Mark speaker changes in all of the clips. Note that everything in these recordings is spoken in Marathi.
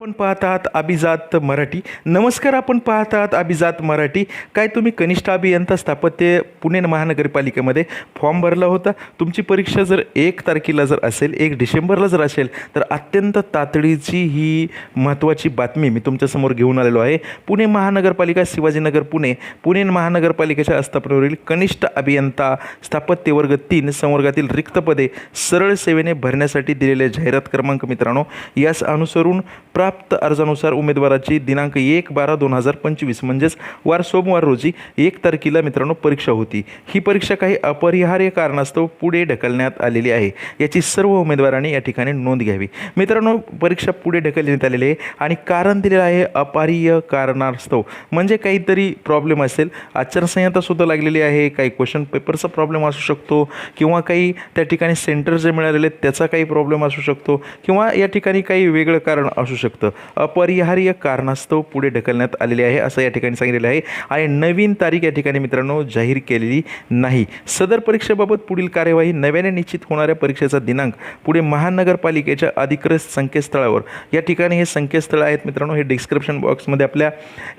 Speaker 1: आपण पाहतात आहात अभिजात मराठी. नमस्कार आपण पाहत आहात अभिजात मराठी. काय तुम्ही कनिष्ठ अभियंता स्थापत्य पुणे महानगरपालिकेमध्ये फॉर्म भरला होता? तुमची परीक्षा जर एक तारखेला जर असेल एक डिसेंबरला जर असेल तर अत्यंत तातडीची ही महत्त्वाची बातमी मी तुमच्यासमोर घेऊन आलेलो आहे. पुणे महानगरपालिका शिवाजीनगर पुणे. पुणे महानगरपालिकेच्या आस्थापनेवरील कनिष्ठ अभियंता स्थापत्य वर्ग तीन संवर्गातील रिक्त पदे सरळ सेवेने भरण्यासाठी दिलेले जाहिरात क्रमांक मित्रांनो यास अनुसरून प्राप्त अर्जानुसार उमेदवाराची दिनांक एक बारा दोन हजार पंचवीस म्हणजेच वार सोमवार रोजी एक तारखेला मित्रांनो परीक्षा होती. ही परीक्षा काही अपरिहार्य कारणास्तव पुढे ढकलण्यात आलेली आहे. याची सर्व उमेदवारांनी या ठिकाणी नोंद घ्यावी. मित्रांनो परीक्षा पुढे ढकलण्यात आलेली आहे आणि कारण दिलेलं आहे अपरिहार्य कारणास्तव. म्हणजे काहीतरी प्रॉब्लेम असेल. आचारसंहितासुद्धा लागलेली आहे. काही क्वेश्चन पेपरचा प्रॉब्लेम असू शकतो किंवा काही त्या ठिकाणी सेंटर जे मिळालेले आहेत त्याचा काही प्रॉब्लेम असू शकतो किंवा या ठिकाणी काही वेगळं कारण असू शकतं. अपरिहार्य कारणास्तव पुढे ढकलण्यात आलेले आहे असं या ठिकाणी सांगितलेलं आहे. आणि नवीन तारीख या ठिकाणी मित्रांनो जाहीर केलेली नाही. सदर परीक्षेबाबत पुढील कार्यवाही नव्याने निश्चित होणाऱ्या परीक्षेचा दिनांक पुढे महानगरपालिकेच्या अधिकृत संकेतस्थळावर. या ठिकाणी हे संकेतस्थळ आहेत मित्रांनो हे डिस्क्रिप्शन बॉक्समध्ये आपल्या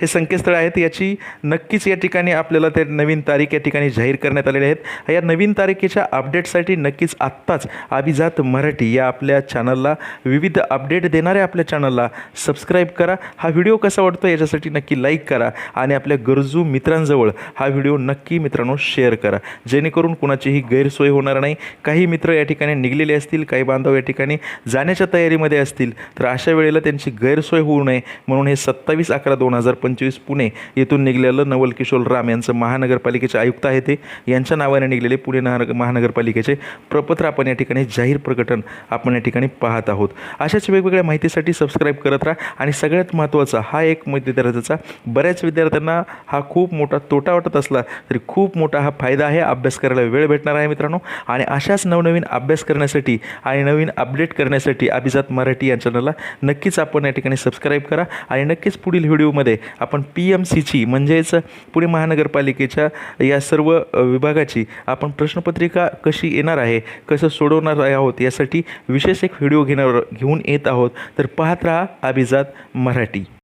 Speaker 1: हे संकेतस्थळ आहेत. याची नक्कीच या ठिकाणी आपल्याला ते नवीन तारीख या ठिकाणी जाहीर करण्यात आलेले आहेत. या नवीन तारखेच्या अपडेटसाठी नक्कीच आत्ताच अभिजात मराठी या आपल्या चॅनलला विविध अपडेट देणाऱ्या आपल्या चॅनलला सबस्क्राईब करा. हा व्हिडिओ कसा वाटतो याच्यासाठी नक्की लाईक करा आणि आपल्या गरजू मित्रांजवळ हा व्हिडिओ नक्की मित्रांनो शेअर करा. जेणेकरून कुणाचीही गैरसोय होणार नाही. काही मित्र या ठिकाणी निघलेले असतील काही बांधव या ठिकाणी जाण्याच्या तयारीमध्ये असतील तर अशा वेळेला त्यांची गैरसोय होऊ नये. म्हणून हे सत्तावीस अकरा दोन हजार पंचवीस पुणे येथून निघलेलं नवल किशोर राम यांचं महानगरपालिकेचे आयुक्त आहे ते. यांच्या नावाने निघलेले पुणे नगर महानगरपालिकेचे प्रपत्र आपण या ठिकाणी जाहीर प्रकटन आपण या ठिकाणी पाहत आहोत. अशाच वेगवेगळ्या माहितीसाठी सबस्क्राईब करत राहा. आणि सगळ्यात महत्त्वाचा हा एक विद्यार्थ्याचा बऱ्याच विद्यार्थ्यांना हा खूप मोठा तोटा वाटत असला तरी खूप मोठा हा फायदा आहे. अभ्यास करायला वेळ भेटणार आहे मित्रांनो. आणि अशाच नवनवीन अभ्यास करण्यासाठी आणि नवीन अपडेट करण्यासाठी अभिजात मराठी या चॅनलला नक्कीच आपण या ठिकाणी सबस्क्राईब करा. आणि नक्कीच पुढील व्हिडिओमध्ये आपण पी एम सीची म्हणजेच पुणे महानगरपालिकेच्या या सर्व विभागाची आपण प्रश्नपत्रिका कशी येणार आहे कसं सोडवणार आहोत यासाठी विशेष एक व्हिडिओ घेणार घेऊन येत आहोत. तर पाहत राहा अभिजात मराठी.